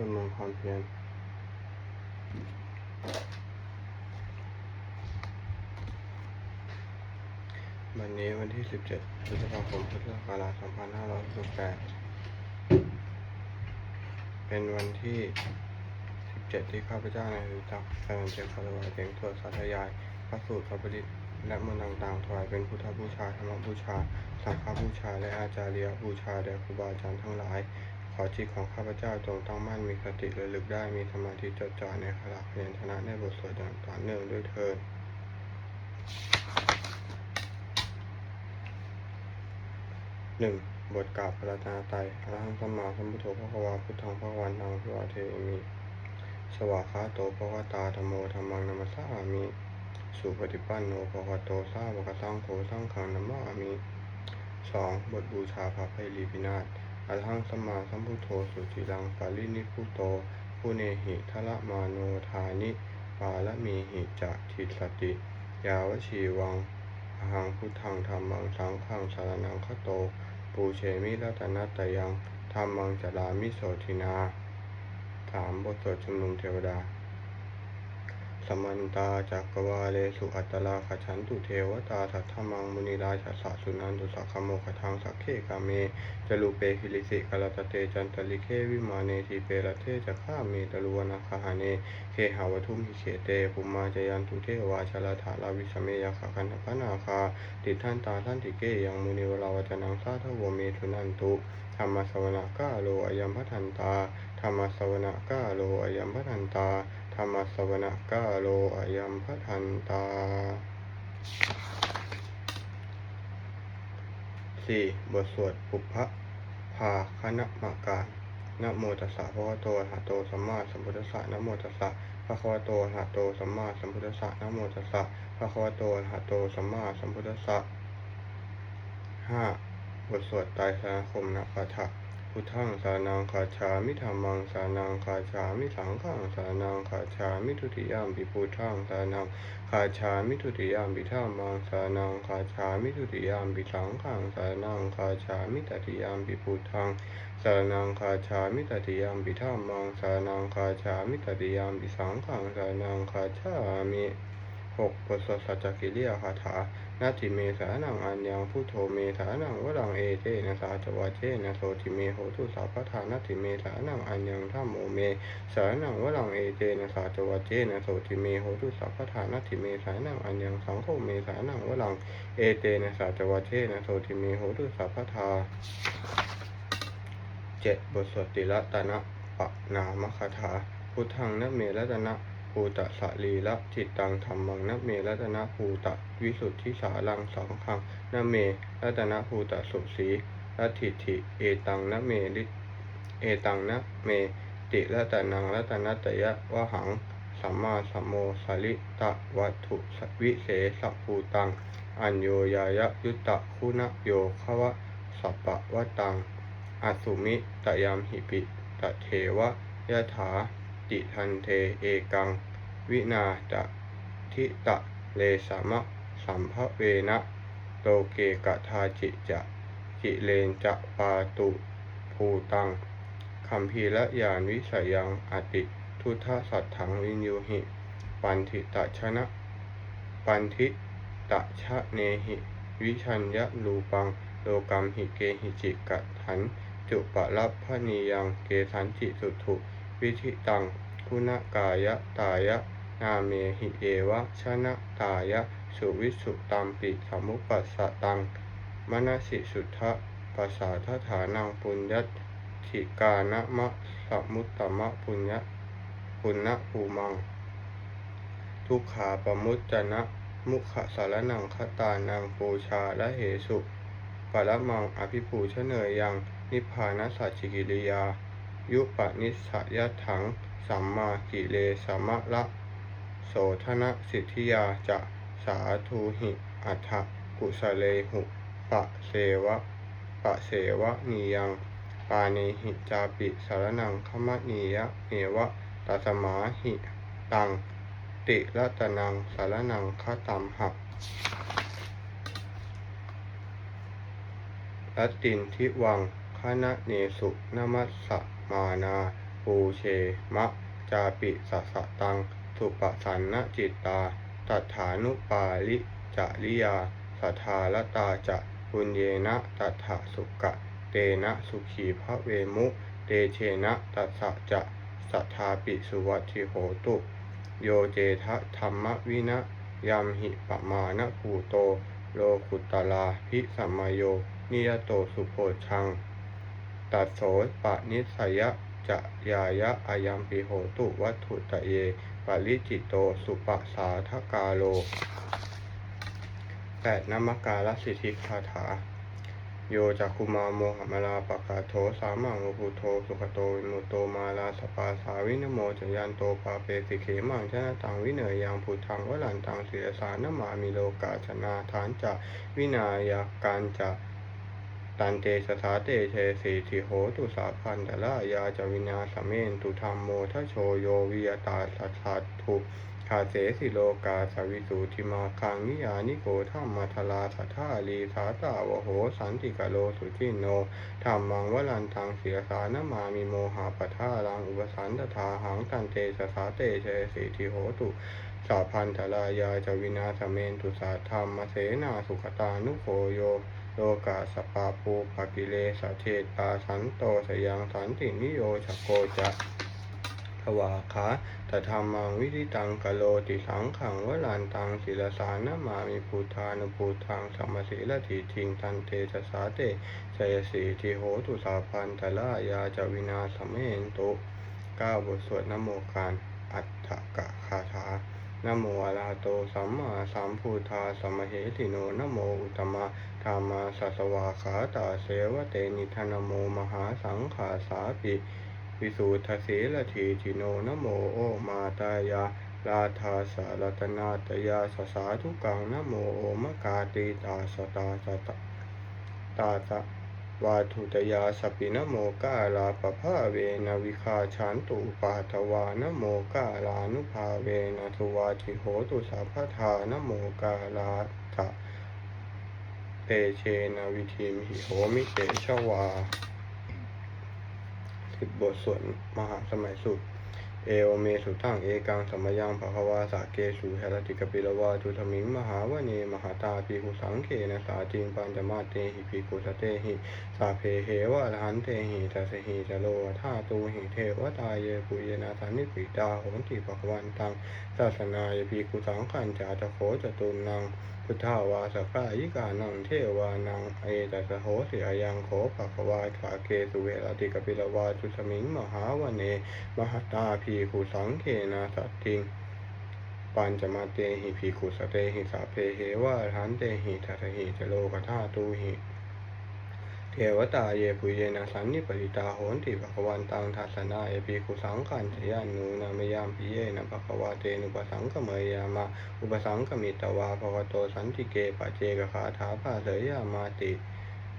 วดมนต์ความเพียรวันนี้วันที่ 17พฤษภาคมพุทธศักราช2568เป็นวันที่ 17 ที่ข้าพเจ้าในายรู้จักแสดงเจียงคารวะเสียงสวดสาธยาย พระสูตรพระประดิษฐ์และมนต์ต่างๆถวายเป็นพุทธบูชา ธรรมบูชา สังฆบูชา และอาจาริยบูชาแด่ครูบาอาจารย์ทั้งหลาย อจิตของข้าพเจ้าจงตั้งมั่นมีสติระลึกได้มีสมาธิจดจ่อในขลักพยัญชนะในบทสวดอย่างต่อเนื่องด้วยเถิดหนึ่งบทกราบพระรัตนตรัยอรหังสมมาสัมพุทโธพระควาพุทธังพระวันตังพระวเทมิสวากขาโตภควตาธรรมโมธรรมังนัมสสามิสุปฏิปันโนภควโตสาวกสังโฆสังฆังนัมมามิสองบทบูชาพระไพรีพินาศ อรหังสมาสัมพุทโธสุจิรังปารินิพุโตผู้เนหิทละมาโนทานิปาละมีหิจะทิสติ ยาวชีวังอหังพุทธังธรรมังสังฆังสารนังคโต ปูเชมิรัตนัตยังธรรมังจารามิโสทินาสามบทสวดชุมนุมเทวดา สมันตาจักรวาเลสุอัตลาขฉันตุเทวตาสัทธมังมุนิราชสะสุนันตุสักขโมขทังสักเขกาเมจลูเปหิลิสิกาลตเตจันตลิเควิมาเนทีเปรเทจะข้าเมตลวนาคหาเนเคหาวทุมหิเขเตปุมมาจยันตุเทวาชลาถาลาวิสเมยขคันธพนาคาติท่านตาท่านติเกยังมุนิวราวจนังสาทวเมทุนันตุธรรมสวนะกาโลอยัมพัทันตาธรรมสวนะกาโลอยัมพัทันตา รรมสวนะกาโลอยัมพัทันตาสี่บทสวดปุพพะภาคณมาการนะโมตัสสะภะคะวะโตหะโตสัมมาสัมพุทธัสสะนะโมตัสสะภะคะวโตหะโตสัมมาสัมพุทธัสสะนะโมตัสสะภะคะวโตหะโตสัมมาสัมพุทธัสสะห้าบทสวดไตรสรณคมนะคาถะ พุทธังสานังคาชามิธรรมังสานังคาชามิสังฆังสานังคาชามิทุติยามปิพุทธังสานังคาชามิทุติยามปิธรรมังสานังคาชามิทุติยามปิสังฆังสานังคาชามิตติยามปิพุทธังสานังคาชามิตติยามปิธรรมังสานังคาชามิตติยามปิสังขังสานังคาชามิหกบทสสัจจกิริยาคาถา นาทิเมสานังอัญญังพุทโธเมสานังวรังเอเจนะสาจวาเจนะโสติเมโหตุสาพทานาทิเมสานังอัญญังธัมโมเมสานังวรังเอเจนะสาจวาเจนะโสติเมโหตุสาพทานาทิเมสานังอัญญังสังโฆเมสานังวรังเอเจนะสาจวาเจนะโสติเมโหตุสาพทาเจ็ดบทสวดติละตนะปะนามคาถาพุทธังนะเมรัตนะ ภูตะสะลีละจิตตังธรรมังนะเมรัตนะภูตะวิสุทธิสาลังสังฆังนะเมรัตนะภูตะสุสีละทิฏฐิเอตังนะเมริเอตังนะเมติรัตนังรัตนัตยะวะหังสัมมาสัมโมสลิตะวัตถุสวิเศษภูตัง อัญโยยายะยุตตะคุณโยคะวะสัปปะวะตังอสุมิตยามหิปิตะเทวะยะถา ติทันเทเอกัง วินาตะทิตะเลสมะสัมภเวนะโลเกกะทาจิจะจิเลนจะปาตุภูตังคัมภีระยานวิสยังอติทุทธสัตถังวินยูหิ ปันทิตะชนะ ปันทิตะชะเนหิ วิชัญญะรูปังโลกัมหิเกหิจิกัตถัน จุปะรับพนียังเกสันจิสุถุ วิธิตัง คุณกายะตายะ นาเมหิเอวะชนะตายะ สุวิสุตัมปิสมุปัสสะตังมนสิสุทธะปัสสาทฐานังปุญญติกานะมะสมุตตมะปุญญะปุณณภูมัง ทุกขาปมุจจนะ มุขสารนังคตานังปูชาและเหสุปรมังอภิภูชเนยยัง นิพพานัสจิกิริยา ยุปนิสสยถัง สัมมากิเลสมะละ โสธนะสิทธิยาจะสาธุหิอัฏฐกุสเลหุปะเสวะปะเสวะนียังปาเนหิจาปิสารนังขมะนียะเมวะตัสมาหิตัง ติรัตนังสารนังคตัมหักรัตตินทิวัง คณะเนสุนมัสสะมานาปูเชมะจาปิสสะตังสุปสันนจิตตาตัฐานุปาลิจาริยาสัทาลตาจะปุญเยนะตัฏฐาสุกะ เตนะสุขีพระเวมุเตเชนะตัสสะจะสัทธาปิสุวัติโหตุ โยเจทะธรรมวินะยามหิปมานะภูโต โลกุตตลาภิสัมมโย นิยโตสุโพชัง ตัดโสปะนิสยะจะยายะอายัมปิโหตุวัตถุตะเยปริจิตโตสุปะสาทกาโลแปดนมการสิทธิคาถา โยจักคุมาโมหมลาปะกาโทสามังโอภุโทสุขโตวิมุโตมาลาสปาสาวินโมจยันโตปาเปสิเขมังชนะตังวิเนยยังพุทธังวลันตังเสียสานมามิโลกาชนาฐานจะวินายาการจะ ตันเตสสาเตเชสีทิโหตุสาพันตละยาจวินาสเมนตุธรรมโมทโชโยวิยตาสัทธัตถุคาเสสิโลกาสวิสูทิมาคังนิยานิโกธรรมทลาสัทธาลีสาตาวโหสันติกโลสุจินโนธรรมังวลันตังเสียสานมามิโมหาปทาลังอุปสันตถาหังตันเตสสาเตเชสีทิโหตุสาพันธลายาจวินาสเมนตุสาธรรมเสนาสุขตานุโคโย โลกาสปาปูปกิเลสเทตาสันโตสยังสันตินิโยชโกจะทวาคาตธรรมังวิธิตังกโลติสังขังวลานตังศิลสานะมามิภูทานุภูทังสัมมสีละทีทิงทันเตจสาเตชยสีทิโหตุสาพันตละยาจวินาสเมนตุเก้าบทสวดนโมการอัตถกะคาถา นโมอะระหะโตสัมมาสัมพุทธาสัมมาเหติโนนโมอุตมะธรรมาสัสวาขาตาเสวะเตนิทานโมมหาสังขาสาปิวิสุทธเสลทีจิโนนโมโอมาตายาลาทาสารตนาตยาสสาธุกังนโมโอมะกาติตาสตาสตะตาตะ วาทุตยาสปินะโมกาลาปภาเวนวิคาชันตุปาทวานะโมกาลานุภาเวนะทุวาทิโหตุสัพพทานะโมกาลาทะเตเชนะวิธีมหิโหมิเตชวาสิบบทสวดมหาสมัยสุด เอวเมสุตังเอกังสมยังภควาสาเกสุเหรติกปิลวาจุธมิงมหาวเนมหาตาปีกุสังเขนะสาจิงปัญจมาเตหิปีกุสเตหิสาเพเหวะรหันเตหิตัสหิจโลธาตูหิเทวตาเยปุเยนาสานิปิตาโหนติภควันตังศาสนายปีกุสังขันจาตโขจตุนัง พุทธาวาสกายิกานังเทวานังเอตัสโหสิอายังโขภควาขาเกสุเวรติกปิลวาจุสมิงมหาวเน มหตาพีขุสังเคนาสัตติงปัญจมาเตหิพีขุสเตหิสาเพเหวะอรหันเตหิทัสหิจโลกธาตูหิ เทวตาเยปุเยนะสันนิปริตาโหนติภควันตังทัสนาเอพีขุสังขันสยานูนามยามปิเยนะภควาเตนุปสังกเมยามาอุปสังกมิตวาภวโตสันติเกปะเจกขาถาภาเสยามาติ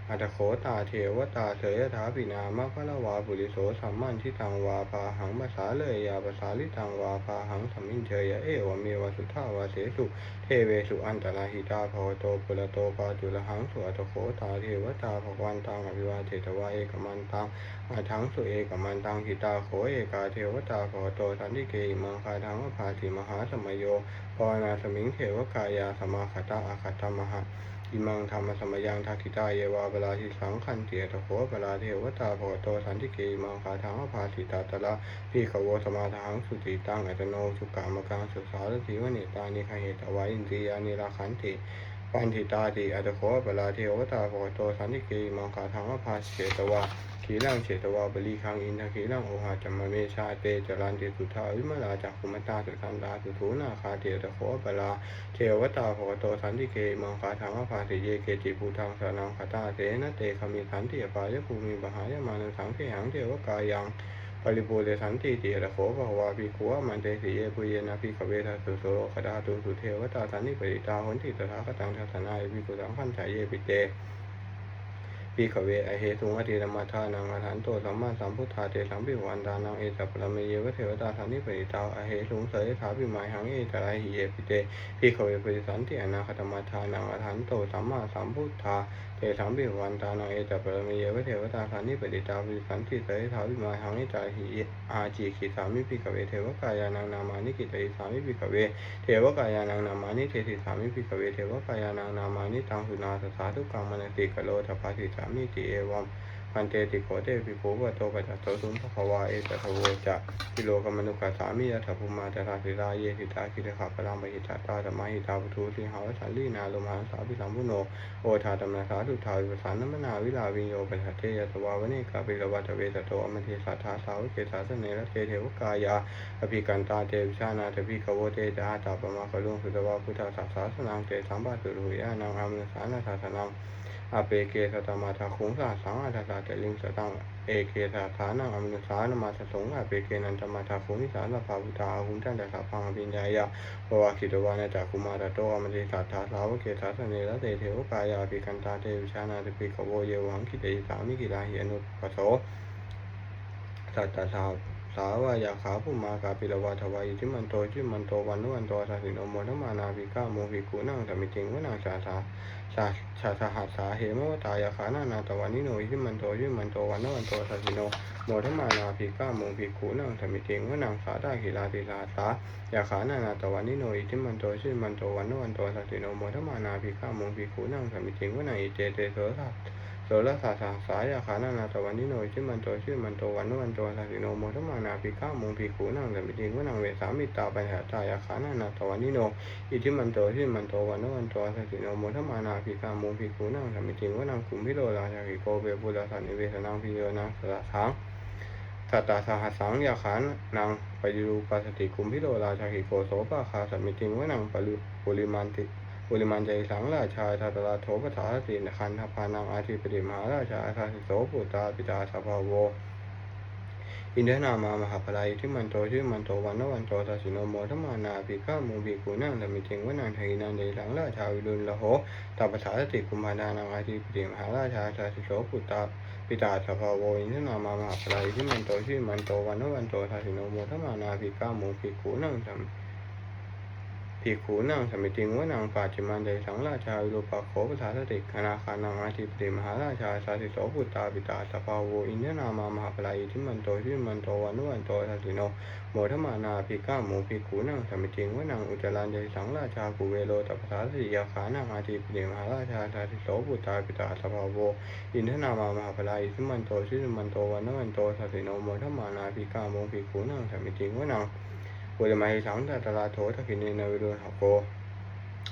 อัตโขตาเทวตาเสยถาปินามะพะละวาปุริโสสัมมันทิตังวาปาหังภาษาเลยยาภาษาลิตังวาปาหังสัมมินเชยเอวเมวสุทธาวาเสสุ เทเวสุอันตราหิตาภวโตปุระโตปาจุลหังสุอัตโขตาเทวตาภควันตังอภิวาเทตวาเอกมันตังอาทังสุเอกมันตังหิตาโขเอกาเทวตาภวโตสันติเกมังคาทังวภาติมหาสมโยปวนาสมิงเทวกายาสมาคตาอาคตตมหะ อิมังธรรมสมยังทักขิตาเยวาเวลาที่สังขันเตียตโคเวลาเทวตาภวโตสันติเกอิมังคาทางอภาสิตาตละพี่ขโวสมาทางสุติตังอัตโนสุกามกังสุสารติวเนตานิคเหตวาอินทรียานิราคันติปันทิตาติอัตโคเวลาเทวตาภวโตสันติเกอิมังคาทางอภาสิเตวา ขีลังเฉตวาบลีคังอินทขีลังโอหาจัมมะเมชาเตจรันเติสุทาวิมลาจักขุมตาสุทันตาสุทูนาคาเตตโขเวลาเทวตาภวโตสันติเกมังคาถังอภาสิเยเกจิภูทังสานังคตาเสนะเตคมิสันติปายภูมิบหายมานังสังเขหังเทวกายังปริภูเรสันติเตระโขภวาภิกขวมันเตสิเยปุเยนะภิกขเวทัสสุโสคดาตุสุเทวตาสันนิปริตาหนติตถาคตังทัสนาเอภิกขุสังขันฉายเยปิเต พิขเวอเหตุงอธิธรรมทานังอรหันโตสัมมาสัมพุทธาเตสัมปิวันตานังเอตัปรมเยวเทวตาสันนิปริตาอเหตุงเสยถาพิมายหังเอตระหิเยปิเตพิขเวปริสันติอนาคตมทานังอรหันโตสัมมาสัมพุทธา เอสามปิวันตานังเอตัปรเมเยวะเทวตาสันนิปริตาวิสันติเสยถาวิมาหังเอตระหิอาจีขิสามิพิขเวเทวกายานังนามานิกิตติสามิพิขเว เทวกายานังนามานิเทติสามิภิกเวเทวกายานังนามานิตังสุนาสสาทุกังมนติกโลทภาสิสามิติเอวัม พันเตติโกเตปิโกวะโตปัจจโตสุนทภวาเอตทะโวจะกิโลกมนุกาสามิยะถภุมาตราสิราเยติตาคิตะขะปะลังมหิตาตาธรรมหิตาปุถุสิหาวสันลีนาลมหาสาภิสัมพุโนโอทาตมนาสาธุทาวิปัสสานมนาวิลาวิโยปัสสะเทยตวาวเนกาปิรวัตเวตโตอมเทสัทธาสาวเกสาสเนระเตเทวกายาอภิกันตาเตวิชานาเตปิขโวเตจาตาปมาคลุงสุตวะพุทธศาสาสนังเตสัมปะตุรุยานังอามนสานาสาสนัง อเปเกสตมาทาคุงสาสังอาทาสาเตลิงสตังเอเกสาสานังอามนสานมาสสงอาเปเกนันตมาทาคุนิสาสภาพุทธาหุนจันตสาพังปิญญายะภวะคิตวานาจักคุมาตโตอมติสัทธาสาวเกสาสเนระเตเทวกายาอภิกันตาเตวิชานาเตปิขโวเยวังคิเตสามิกิลาหิอนุปโสสัตตสาสาวายาขาปุมากาปิลวาทวายทิมันโตชิมันโตวันนุวันโตสัสิโนโมทมานาภิกาโมภิกุนังสมิจิงวนังชาสา ชาชาสหัสสาเหมวตายาขานานาตวันนิโนชิมันโตชิมันโตวันนวันโตสัสิโนโมทมานาภิกาโมภิกุนังสมิติงวนังสาตาขิลาติลาสายาขานานาตวันนิโนอิทิมันโตชิมันโตวันนวันโตสัสิโนโมทมานาภิกาโมภิกุนังสมิติงวนังอิเจเตโสสัส โสรสาสาสายาขานานาตวันนิโนชื่อมันโตชื่อมันโตวันนวันโตสัสิโนโมทมานาภิกขามุงภิกขุนังสัมปิติงวนังเวสามิตาปัญหาตายาขานานาตวันนิโนอิทิมันโตชื่อมันโตวันนวันโตสัสิโนโมทมานาภิกขามุงภิกขุนังสัมปิติงวนังกุมพิโรราชากิโกเวปุระสันิเวสนังพิโยนังสระทังสัตตาสหัสสังยาขานนังปยุรูปัสสติกุมพิโรราชากิโกโสปะคาสัมมิติงวนังปรุปุริมันติ ปุริมันใจสังราชาทัตราโถปถาตินคันธพานังอาทิปติมหาราชาอาทิโสปุตตาปิตาสภาโวอินเดนามามหาพลายที่มันโตชื่อมันโตวันนวันโตสัสิโนโมทมานาภิกขามุภิกขุนังธรรมิเทงวนังไทนันเดสังราชาวิรุณละโหตัปปะสาสติกุมภานานังอาทิปติมหาราชาอาทิโสปุตตาปิตาสภาโวอินเดนามามหาพลายที่มันโตชื่อมันโตวันนวันโตสัสิโนโมทมานาภิกขามุภิกขุนังธรรม ภิกขุนังสมิติงวนังปัจจิมันเดสังราชาวิโรปโขปสาสติคณาคานังอาทิปติมหาราชาสาสิโสปุตตาปิตาสภาโวอินเนนามามหาปลายทิมันโตทิมันโตวันนุวันโตสัสิโนโมทมานาภิกขาโมภิกขุนังสมิติงวนังอุจารันเดสังราชากุเวโลตัปสาสิยาขานังอาทิปติมหาราชาสาสิโสปุตตาปิตาสภาโวอินเนนามามหาปลายทิมันโตทิมันโตวันนุวันโตสัสิโนโมทมานาภิกขาโมภิกขุนังสมิติงวนัง ปุริมาหิสังตตราโถทกิเนนวิโรหโก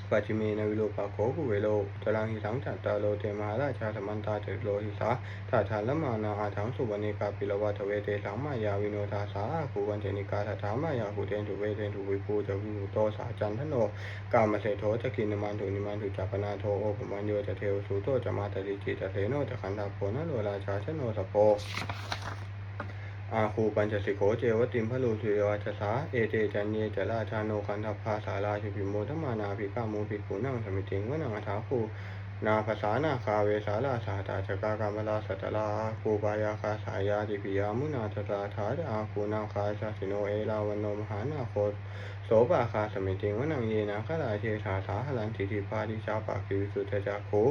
ปัจจิเมนวิโลปะโขกุเวโลจรังหิสังจัตตาโลเตมหาราชาสมันตาเตโลหิสาถาทานละมานาอาถังสุวรรณิกาปิลวัตเวเตสังมายาวิโนทาสาภูวันเจนิกาถาถามายาภูเตนถุเวเตนถุวิภูจะวิภูโตสาจันทโนกามเสโทจะกินนมันถุนิมันถุจัปนาโทโอปมันโยจะเทวสุโตจะมาตริจิตเสโนจะขันธาโพนะโลราชาชโนสโป อาคูปัญจสิโขเจวติมพะลูสุเยวาชสาเอเตจันเยจราชาโนคันทพาสาราชุปิโมทมานาภิกามูภิกขุนังสมิติงวนังอัฏฐาคูนาภาษานาคาเวสาลาสาตาจกากามลาสัตลาคูปายาคาสายาติปิยามุนาตตาธาอาคูนาคาชาสิโนเอลาวันโนมหานาโคโสปาคาสมิติงวนังเยนาคลาเทสาสาหลันติทิพาดิชาปาคิวิสุทจักขุ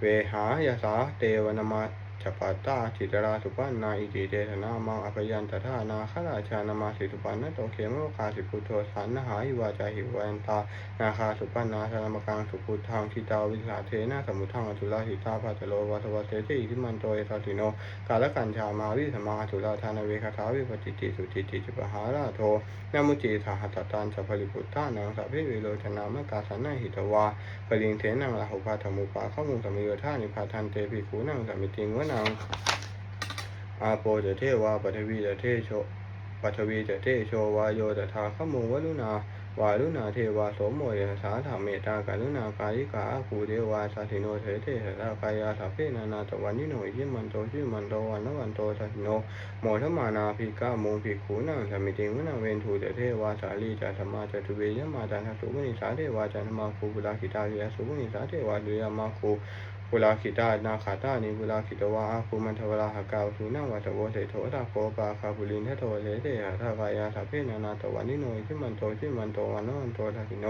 เวหายาสาเตวนามา จปัตาจิตราสุปันนาอิติเตธนามังอภยันตถานาขราชานามาสิสุปันนโตเขมโลคาสิพุทโธสันนหาหิวาจาหิวันตานาคาสุปันนาสนามกังสุพุทธังทิตาวิสาเทนะสมุทังอตุลาหิตาปัจโลวัตวเตติอิทิมันโตเอตติโนกาลกันชามาวิสมาอตุลาทานเวคาถาวิปจิติสุติติจิปหาราโทนมุจิสหัตตันสัพพลิพุทธานังสัพเพวิโลชนามกาสันนหิตวาปริงเทนังลาหุปาธมุปาข้ามุงสมิโยธานิพาทันเตปิคูนังสมิติงวนัง อาโปจะเทวาปฐวีจะเทโชปฐวีจะเทโชวายโยจะทาขมุงวลุนาวาลุนาเทวาสมโมยสาธรรมเมตตากาลุนากายิกาคูเทวาสาธิโนเทเทสากายาสัพเพนานาตวันนิโนยิมันโตชิมันโตวันนวันโตสัธิโนโมทมานาภิกามุงภิกขุนังสมิติงวนังเวนทูจะเทวาสาลีจะธรรมาจะทุเวยมาจันทสุวนิสาเทวาจันทมาคูกุลาคิตาเยสุวนิสาเทวาดุยามาคู ปุราคิตานาคาตานิปุราคิตวาอาภูมันทวราหกาวสูนังวัตโวเสโถตาโคปาคาบุลินทโทเลเตหะทากายาทัพเพนานาตวันนิโนทิมันโตทิมันโตวันนวันโตทักิโน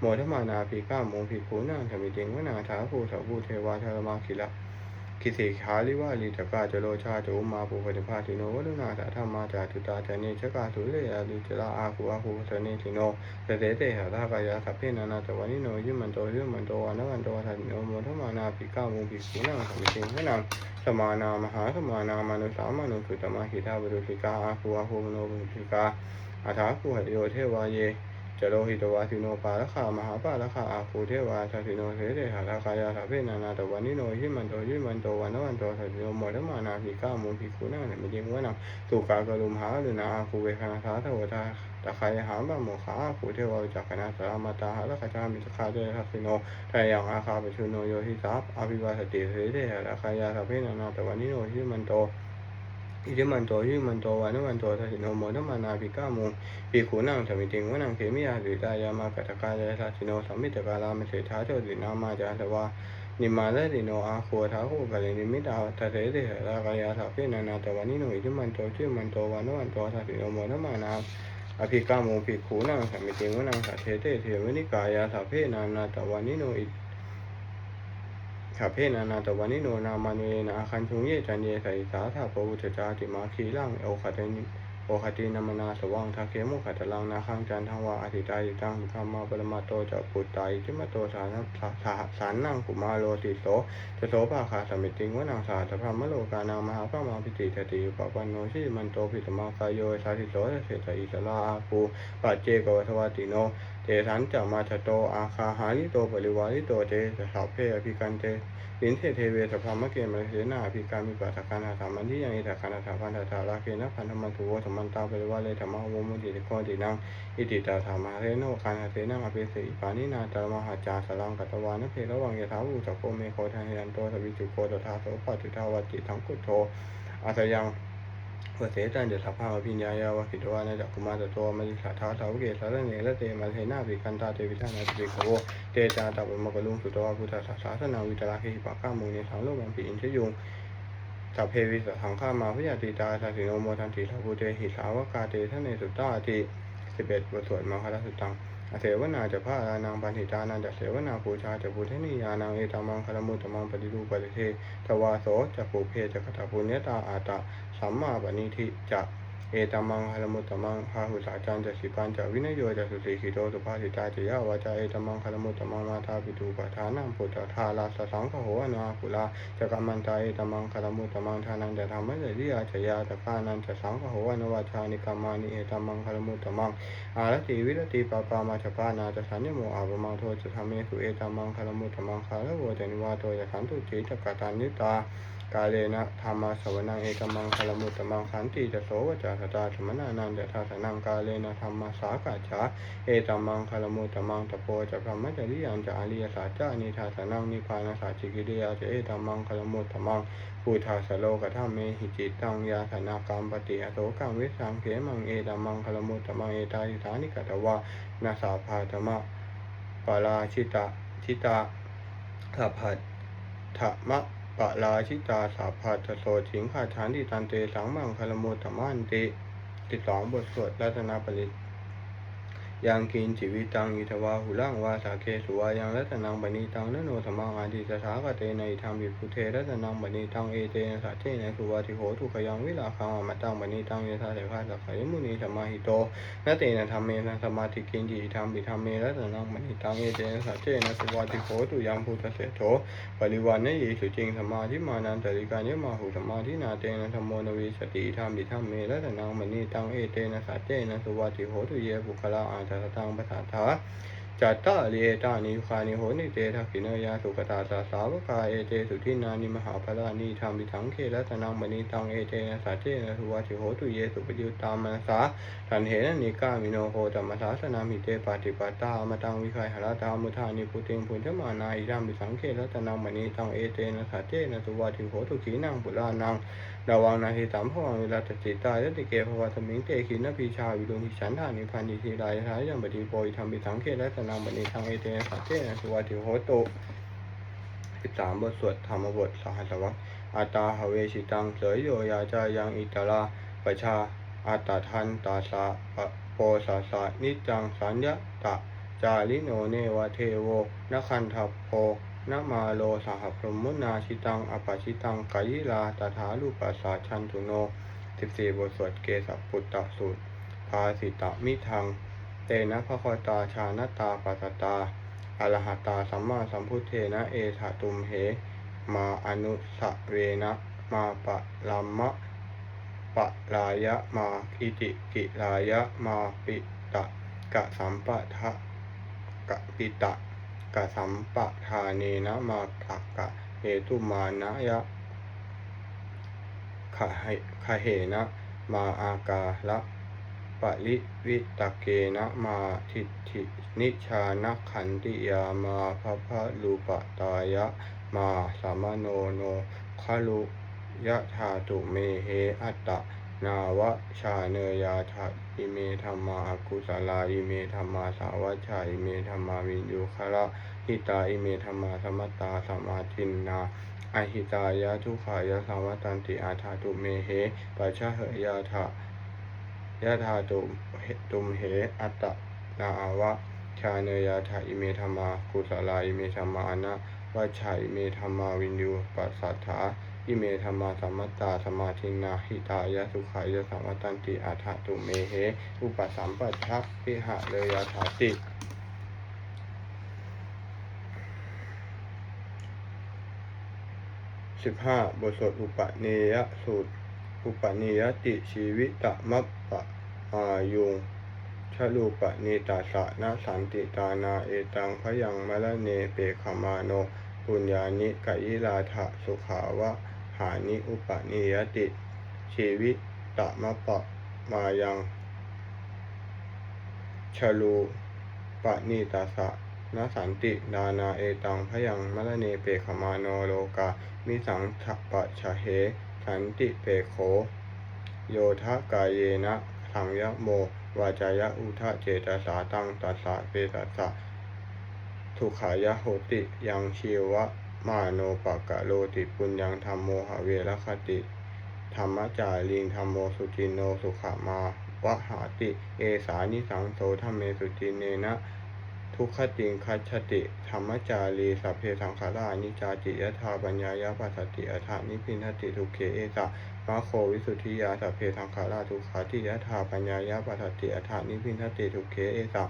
โมทมานาภิก้าโมภิคูนาธมิติงวนาถาภูสาภูเทวาธรมาคิละ กิสิขาลิวาลีตกาจโรชาจุมาปุพพิพาติโนวัฏนาตธรรมาจาตุตาจเนชกาสุเรอาดิจลาอาคูอาคูสเนติโนเสเตเตหะทากายาสัพเพนนาตะวานิโนยิมันโตยิมันโตอนัมันโตทันโนโมทมานาปิกามุปิสีนังสมิสิงะนังสมานามหาสมานามนุสามานุสุตมะหิทาบรุติกาอาคูอาคูมโนบุสิกาอาถาคูหโยเทวาเย โลหิตวาสิโนปาละขามหาปาละขาอาภูเทวาสัสิโนเสเดหาราคายาสัพเพนานาตวันนิโนยิมันโตยิมันโตวันวันโตสัสิโนโมทมานาภิกามุภิกุณาเนมิจิงวนังสุกากรุมหาลุนาอาภูเวคณาสาทวตาตะไคหาบะโมขาอาภูเทวาจักขณาสรามาตาหาละคาจามิสคาเดทัสสิโนทายังอาคาปชุโนโยหิสัพอภิวาสติเสเดหาราคายาสัพเพนานาตวันนิโนยิมันโต อิจิมันโตยิมันโตวานุมันโตทัสสิโนโมทมานาภิกามุภิกขุนังสมิติงวนังเขมิยาสิตายามากัตตกายะทัสสิโนสัมมิตกาลามเสถาโจตินามาจาสวานิมาเลติโนอาโคทาโคกะเลนิมิตาทัสเสเดหะรากายาสัพเพนานาตวานิโนอิจิมันโตจิมันโตวานุมันโตทัสสิโนโมทมานาอภิกามุภิกขุนังสมิติงวนังสัทเทเตเทวนิกายาสัพเพนานาตวานิโนอิ ขับเพนานาตวันนิโนนามานุเยนาคันชุงเยจันเยใส่สาธาปวุฒจาติมาคีลังโอคตินิโอคตินามนาสว่างทาเคมุขตลังนาคังจันทังวาอธิตายิตังธรรมาปรมาโตจะปุตตายจิมโตสารสาสารนังกุมาโลติโสจะโสภาคาสมิติงวนังสาสพรมโลกานามหาพระมาพิติทติปปันโนชิมันโตพิสมากายโยสาธิโสเสตอิสลาอาภูปัจเจกวัฏวติโน เตสันจะมาชโต อาคาหาลิโตปริวาริโตเตจะสัพเพอภิกันเตลินเทเทเวสภามะเกมะเสนาภิกามิปัสสะคานาธรรมันที่ยังอิทาคานาถาพันธาราเคนะพันธมันตุโวธรรมันตาปริวาเลธรรมะโวมุติโกตินังอิติตาธรรมาเรโนคานาเสนังอภิสิปานินาตรมหาจาสลังกัตวานะเพระวังยถาวุจักโกเมโคทานิยันโตสวิจุโกตถาโสปัจจุทาวัติทังกุโทอาสยัง วเสตันจะสัพพิญญายาวะกิตวานะจักกุมารตโตมะลิสาทาสาวกเกสารเนระเตมะเทนาภิกันตาเตวิทานาติภิกขโวเตจาตะปะมกลุงสุตวะพุทธศาสนาวิตราคิปะกามุเนสังโลกัมปิอินชยุงสัพเพวิสังฆามาพยาติตาสัสิโนโมทันติสัพพเตหิสาวกาเตทะเนสุตตาติสิบเอ็ดบทสวดมหาสุตังอเสวนาจะพารานังปันหิตานันจะเสวนาปูชาจะพุทธนิยานังเอตามังคารมุตตมังปฏิรูปปฏิเททวาโสจะปูเพจะกตปุญญตาอาตะ สัมมาปณิทิจะเอตมังคารมุตมังพาหุสาจันจะสิปันจะวินโยจะสุสีขิโตสุภาสิตาจะยาวาจาเอตมังคารมุตมังมาทาปิตูปทานังปุตตทาลาสสังขโหอนาคุลาจะกรรมันตาเอตมังคารมุตมังทานังจะทำให้เรียจะยาตะกานันจะสังขโหอนวาชานิกามานิเอตมังคารมุตมังอารติวิรติปาปามาชปานาจะสัญญโมอาปมาโทจะทำเมสุเอตมังคารมุตมังคารโวจะนิวาโตจะสันตุจิจะกตานิตา กาเลนะธรรมาสวนังเอกมังคารมุตตมังขันติจะโสวจาสตาสมนานันจะทาสนังกาเลนะธรรมาสากาชาเอตมังคารมุตตมังตโปจะพรหมจริยันจะอริยสัจานิทาสนังนิพานาสัจจิกิริยาจะเอตมังคารมุตตมังปูทาสโลกธรรมเมหิจิตตังยาธนากรรมปฏิอโสกังวิสังเขมังเอตมังคารมุตตมังเอตาทิฐานิกตวานาสาภาธรรมะปาราชิตะชิตาสัพพัทธมะ ปะลาชิตาสาพพัทโสถิงขาฐานติตันเตสังมังคารมุตมานติติดสองบทสวดรัตนปริต ยังกินชีวิตตังอิทวาหุลังวาสาเคสุวายังรัตนังบณีตังนโนธรรมังอาทิสถากเตนธรรมวิพุเทรัตนังบณีตังเอเตนะสัจเจนะสุวาทิโหทุขยังวิลาคังอมตังบณีตังยะธาเถภาสักขยมุนีสมมาหิโตนเตนธรรมเมนะสมาธิกินจิธรรมบิธรรมเมรัตนังบณีตังเอเตนะสัจเจนะสุวาทิโหตุยังพุทธเสโถปริวันเนยิสุจิงสมาธิมานันตริกายมาหุสมาธินาเตนะธรรมโมนวิสติธรรมบิธรรมเมรัตนังบณีตังเอเตนะสัจเจนะสุวาทิโหตุเยบุคลาอาจตตังปะทาถาจัตตาเรตานิคานิโหนิเตทักขินยาสุกตาสาสาวกาเอเตสุทินานิมหาภลานิธรรมิทังเครัตนังมณีตังเอเตนะสัจเจนะสุวัชิโหตุเยสุปยุตตามนสาทันเหนนิกามิโนโหตัมมสาสนามิเตปาติปัตตามตังวิคัยหรตามุทานิพุติงพุทธมานาอิรัมปิสังเครัตนังมณีตังเอเตนะสัจเจนะสุวัชิโหตุขีนังปุรานัง ดาวังนาทิตัมภวังเวิรัตจิตายติเกภวตมิงเตขินพิชาวิดุหิฉันทานิพันธิทีรายทายัมปฏิโพยธรรมิสังเครัตนังมณีตังเอเตนสัจเจนสุวัชิโหตุสิบสามบทสวดธรรมบทสหัสวรรษอาตาหเวชิตังเสยโยยาจายังอิตาลาประชาอาตาทันตาสาปะโปสาสานิจังสัญญะตะจาริโนเนวะเทโว นคันทัพโพ นมาโลสหพรหมุนาชิตังอปชิตังกายลาตถาลูปัสสาชันตุโนสิบสี่บทสวดเกสปุตตสูตร ภาสิตะมิทัง เตนะภคตาชานตาปัสตาอรหัตตาสัมมาสัมพุทเทนะเอถาตุมเห มาอนุสะเวนะมาปะลัมมะปะลายะมาอิติกิลายะมาปิตะกะสัมปะทะกะปิตะ กะสัมปทาเนนะมาตักกะเหตุมานะยะขะเหขะเหนะมาอากาละปะลิวิตะเกนะมาทิฏฐินิชานะขันติยามาพระพะลูปะตายะมาสามโนโนคารุยะธาตุเมเหอัตตะ นาวะชาเนยาทะอิเมธรรมาอากุสลาอิเมธรรมาสาวัชาอิเมธรรมาวินยูคละหิตาอิเมธรรมาสมัตตาสมาทินนาอหิตายะทุขายะสาวัตันติอาธาตุเมเหปัชชะเหยาทะยะธาตุตุมเหอัตตะนาวะชาเนยาทะอิเมธรรมากุสลาอิเมธรรมานะวัชชัยอิเมธรรมาวินยูปัสสัทธา อิเมธรรมาสัมมตาสมาธินาหิตายะสุขายะสัมวัตันติอาถาตุเมเหอุปสัมปัชชะพิหะเลยาถาติสิบห้าบทสวดอุปเนยสูตร อุปเนยติชีวิตะมัปปะอายุงชลูปะเนตาสะนะสันติตานาเอตังพยังมะละเนเปขมาโนปุญญานิกะยิลาทะสุขาวะ หานิอุปนิยติ ชีวิตตะมะปะมายังชลูปนิตาสะนสันติดานาเอตังพยังมะละเนเปขมาโนโลกา มิสังทปะชะเห สันติเปโข โยทะกายเยนะสังยะโม วาจายะอุทะเจตสาตังตัสสะเปตัสสะทุขายะโหติยังชีวะ มาโนปะกะโลติปุญญังธรรมโมหเวรคติ ธรรมจาริงธรรมโมสุจินโนสุขมาวะหาติ เอสานิสังโสธรรมเมสุจินเนนะ ทุกขติงคัจฉติ ธรรมจารีสัพเพสังขารานิจาติยถาปัญญายาปัสสติอัฏฐานิพินทติทุเขเอสะมาโควิสุทธิยาสัพเพสังขาราทุกขาติยถาปัญญายาปัสสติอัฏฐานิพินทติทุเขเอสะ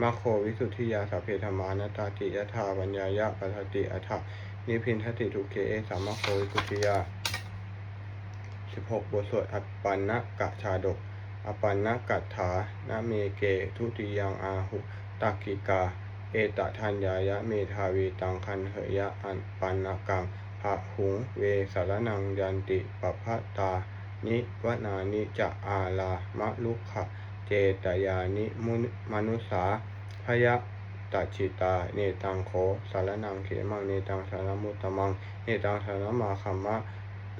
มาโควิสุทธิยาสัพเพธรรมานัตตาติยถาปัญญายาปัสสติอัฏฐา นิพินทติทุเขเอสะมาโควิสุทธิยาสิบหกบทสวดอัปปันนกะชาดก อปันนกัตถานะเมเก ทุติยังอาหุตักกิกา เอตทัญญายะเมทาวีตังคันเหยะอันปันนกังภะหุงเวสารนังยันติปะพะตา นิวนานิจะอาลามะลุขะเจตยานิมุนมนุสาพยะ ตัจิตา เนตังโขสารนังเขมัง เนตังสารมุตตมัง เนตังสารมาคัมมะ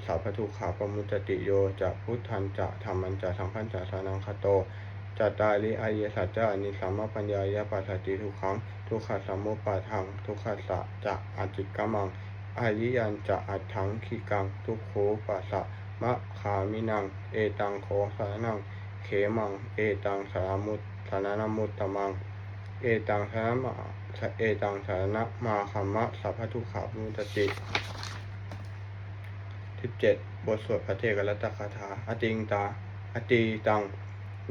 สัพพทุขาปมุจติโยจะพุทธันจะธรรมันจะสังฆันจะสานังคโตจตาริอายสัจจะอนิสัมมปัญญายะปัสสติทุกขังทุกขสัมมุปปาทังทุกขสะจะอจิกมังอายิยันจะอัตถังขีกัง ทุกโขปัสสะมะขามินัง เอตังโขสารนัง เขมัง เอตังสารมุตสารนมุตตมัง เอตังสารมาเอตังสารณมาคัมมะสัพพทุขามุตติสิบเจ็ดบทสวดพระเทกรัตะคาถาอติงตาอติตัง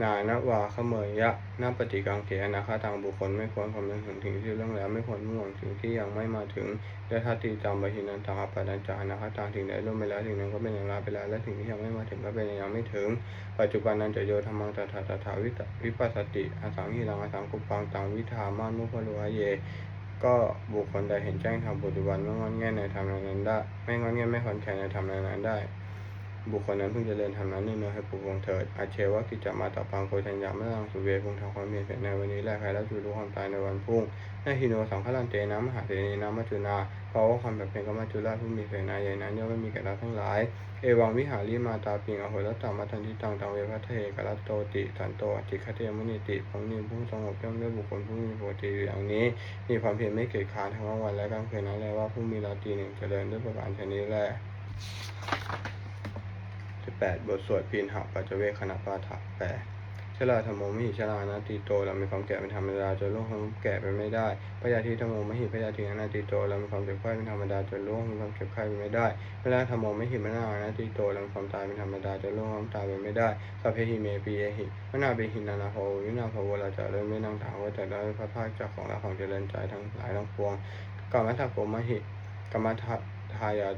นานวาขเมยยะนาปฏิกังเขนาคาตังบุคคลไม่ควรคำนึงถึงสิ่งที่เรื่องแล้วไม่ควรมุ่งหวังสิ่งที่ยังไม่มาถึงและทัตติจำบหินันตังอปปันจานาคาตังสิ่งใดล่วงไปแล้วสิ่งนั้นก็เป็นอย่างลาไปแล้วและสิ่งที่ยังไม่มาถึงก็เป็นอย่างไม่ถึง ปัจจุบันนั้นจะโยธรรมังตถาตถาวิวิปัสสติอสังหิรังอสังกุปังตังวิธามานุพลุวะเยก็บุคคลใดเห็นแจ้งธรรมปัจจุบันไม่งอนแง่ในธรรมนั้นได้ ไม่งอนแง่ไม่คอนแคลนในธรรมนั้นได้ บุคคลนั้นเพิ่งจะเริญธรรมนั้นเนื่องให้ปลุกวงเถิดอาเชวะกิจจามาตาปังโกชัญญาเมื่อลังสุเวคุงทำความเพียเพียรในวันนี้และใครแล้วจูรู้ความตายในวันพุ่งนาฮิโนสังฆลันเตนะมหาเทนีนะมัจจุนาเพราะว่าความแบบเป็นกมัจจุราชผู้มีเสนาใหญ่นั้นย่อมไม่มีแก่เราทั้งหลาย เอวังวิหาริมาตาปิงอโหรตามัทันทิตังตังเวพระเทกรัตโตติสันโตอติคเทมุนิติพังนิมผู้สงบย่อมด้วยบุคคลผู้มีปกติอยู่อย่างนี้ มีความเพียรไม่เกิดขาดทั้งวันและกลางคืนนั้นแลว่าผู้มีราตรีหนึ่งเจริญด้วยประการชนิดแล 8 บทสวดพินหะปัจเจเวคขณะปาฐะแปลชลาธรรมโมมิชลานาติโตเรามีความแก่เป็นธรรมดาจนล่วงความแก่ไปไม่ได้พยาธิธรรมโมมหิพยาธิอนาติโตเรามีความเจ็บไข้เป็นธรรมดาจนล่วงความเจ็บไข้ไปไม่ได้เวลาธรรมโมมหิมนาอนาติโตเรามีความตายเป็นธรรมดาจนล่วงความตายไปไม่ได้สัพเพหิเมปีเยหิมนาเบหินานาโหวินาภวราจะเริ่มไม่นั่งถามว่าแต่ได้พระภาคจากของเราของเจริญใจทั้งหลายทั้งปวงกรรมทัพโมหิกรรมทัทายา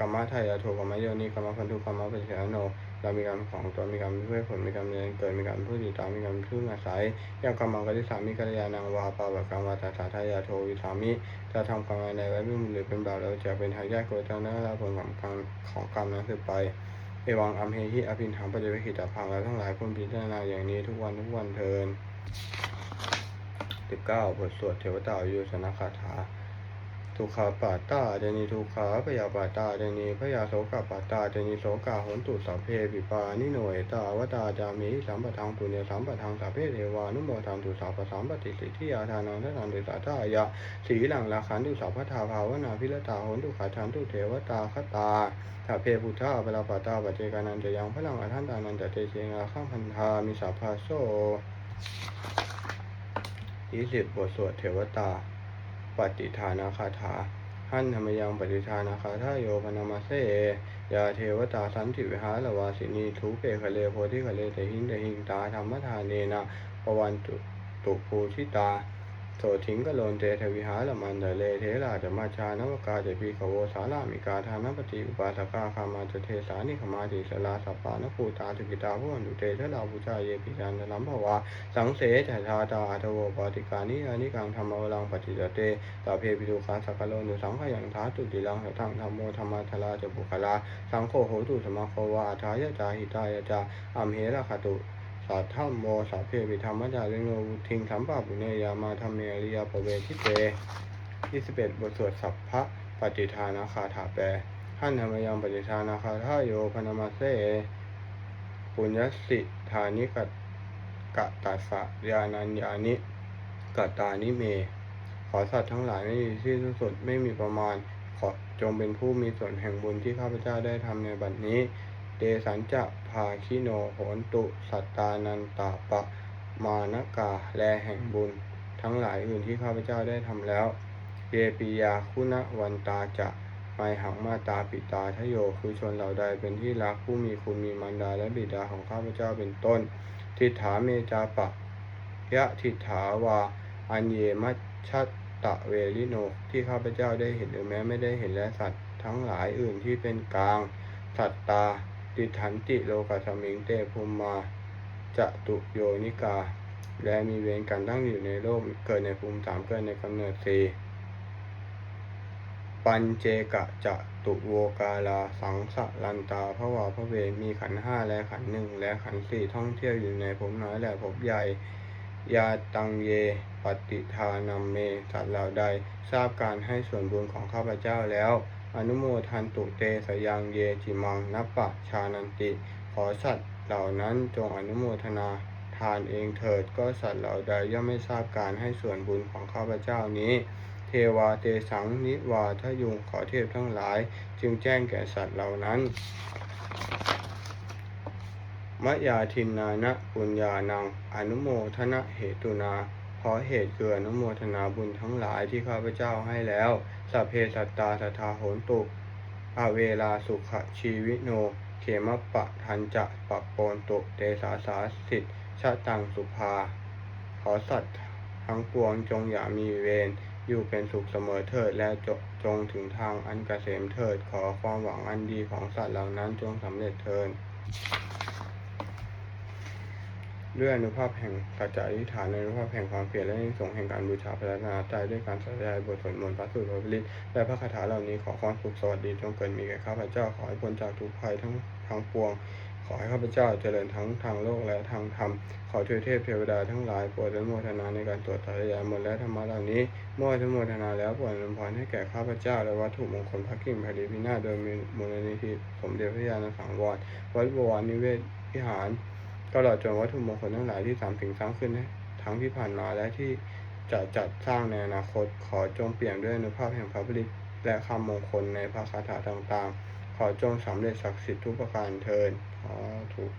กรรมะทายาโทกรรมะโยนิกรรมะพันธุกรรมะปัจเจโนเรามีการมของตัวมีการเพื่อผลมีการมเรียนเกิดมีการพูดติดตามมีการพึ่งอาศัยยากรรมังกติสามิกัลยาณังวาปาบกรรมวาตาสาทายาโทวิธามิจะทำกรรมในไว้ไม่หรือเป็นบ่าวแล้วจะเป็นทายาทโกตังนั้นรับผลของกรรมของกรรมนั้นคือไปเอวังอัมเฮหิอภินหังปฏิเวหิตาพังแล้วทั้งหลายคนพิจารณาอย่างนี้ทุกวันทุกวันเทินสิบทสวดเทวตายุสนคาถา ทุกขาปาตาเดนีทุกขาพยาปาตาเดนีพยาโสกาปาตาเดนีโสกาหนตุสัพเพปิปานิโนเอตาวตาจามิสัมปทังปุญญสัมปทังสัพเพเทวานุโมทันตุสัพพสัมปติสิทธิยาทานังทัตันติสาทายะสีหลังราคันตุสัพพทาภาวนาพิรตาหนตุขาชันตุเทวตาคตาสัพเพพุทธาเวลาปาตาปเจกานันจะยังพลังอทันตานันจะเตเชงาข้างพันธามิสัพพาโซยี่สิบบทสวดเทวตา ปฏิฐานาคาถาหันธรรมยังปฏิทานาคาถาโยพนามาเสยาเทวตาสันติวิหารวาสินีทุเปคะเลโพธิคะเลเตหิงเตหิงตาธรรมทานเนนะปวันตุตุภูชิตา โสถิงกโลนเตทวิหารมันเดเลเทราจะมาชานวกาจะพีขโวสารามิกาทานปฏิอุปาสกาคามาจะเทสานิขมาติสลาสัปปานภูตาทุกิตาพวันตุเตทะลาภูชาเยปิจันตลัมภวาสังเสจชาตาอัทโวปาติกานิอานิกังธรรมวลังปฏิจเตตาเพปิตุคาสักโลนุสังขยังทาตุติลังสัทังธรรมโมธรรมทลาจะบุคลาสังโฆโหตุสมาโควาทายะจาหิตายะจาอัมเหระคตุ สัทธมโมสัพเพปิธรรมจาริโนทิงสัมปะปุเนยามาธรรมเมริยาปเวทิเต21บเอ็ดบทสวดสัพพะปฏิทานาคาถาแปลหันธรรมยังปฏิทานาคาทาโยพนามาเสปุญญสิธานิกัตกะตัสสะยานัญญานิกะตานิเม ขอสัตว์ทั้งหลายไม่มีที่สิ้นสุดไม่มีประมาณ ขอจงเป็นผู้มีส่วนแห่งบุญที่ข้าพเจ้าได้ทำในบัดนี้ เตสัญจะภาคิโนโหนตุสัตตานันตาปะมานกาแลแห่งบุญ ทั้งหลายอื่นที่ข้าพเจ้าได้ทำแล้ว เยปิยาคุณวันตาจะไมหังมาตาปิตาทโยคือชนเหล่าใดเป็นที่รักผู้มีคุณมีมารดาและบิดาของข้าพเจ้าเป็นต้น ทิฏฐาเมจาปะยะทิฏฐาวา อันเยมัชชตะเวริโนที่ข้าพเจ้าได้เห็นหรือแม้ไม่ได้เห็นและสัตว์ทั้งหลายอื่นที่เป็นกลาง สัตตา ติถันติโลกัสมิงเตภูมิมาจะตุโยนิกา และมีเวรกันตั้งอยู่ในโลกเกิดในภูมิสามเกิดในกำเนิดสี่ปัญเจกะจะตุโวกาลาสังสะลันตาพระวาพระเวมีขันห้าและขันหนึ่งและขันสี่ท่องเที่ยวอยู่ในภพน้อยและภพใหญ่ยาตังเยปฏิทานัมเมสัตว์เหล่าใด ทราบการให้ส่วนบุญของข้าพเจ้าแล้ว อนุโมทันตุเตสยังเยจิมังนัปปะชานันติ ขอสัตว์เหล่านั้นจงอนุโมทนาทานเองเถิดก็สัตว์เหล่าใดย่อมไม่ทราบการให้ส่วนบุญของข้าพเจ้านี้ เทวาเตสังนิวาทยุงขอเทพทั้งหลาย จึงแจ้งแก่สัตว์เหล่านั้นมะยาทินนานะปุญญานังอนุโมทนะเหตุนา เพราะเหตุเกิดอนุโมทนาบุญทั้งหลายที่ข้าพเจ้าให้แล้ว สัพเพสัตตาสทธาโหนตุอเวลาสุขชีวิโน เขมะปะทันจะปะปนตุเตสาสาสิทธิชะตังสุภา ขอสัตว์ทั้งปวงจงอย่ามีเวรอยู่เป็นสุขเสมอเถิดและจจงถึงทางอันเกษมเถิด ขอความหวังอันดีของสัตว์เหล่านั้นจงสำเร็จเถิด ด้วยอนุภาพแห่งสัจจะอธิษฐานในอนุภาพแห่งความเพียรและในสงแห่งการบูชาพระนตรัยด้วยการสาธยายบทสวดมนต์พระสูตรพระบริตและพระคาถาเหล่านี้ขอความสุขสวัสดีจงเกิดมีแก่ข้าพเจ้าขอให้พ้นจากทุกภัยทั้งทั้งปวง ขอให้ข้าพเจ้าเจริญทั้งทางโลกและทางธรรมขอเทวเทพเทวดาทั้งหลายโปรดอนุโมทนาในการตรวจสาธยายมนต์และธรรมะเหล่านี้มื่ออนุโมทนาแล้วโปรดอนุพรให้แก่ข้าพเจ้าและวัตถุมงคลพระกิ่งแผ่นดินพินาศโดยมีมูลนิธิสมเด็จพระญาณสังวรวัดบวรนิเวศวิหาร ตลอดจนวัตถุมงคลทั้งหลายที่สามสิ่งสร้างขึ้นทั้งที่ผ่านมาและที่จะจัดสร้างในอนาคตขอจงเปลี่ยนด้วยอนุภาพแห่งพระบริตและคำมงคลในพระคาถาต่างๆ ขอจงสำเร็จศักดิ์สิทธิ์ทุกประการเทินขอถูก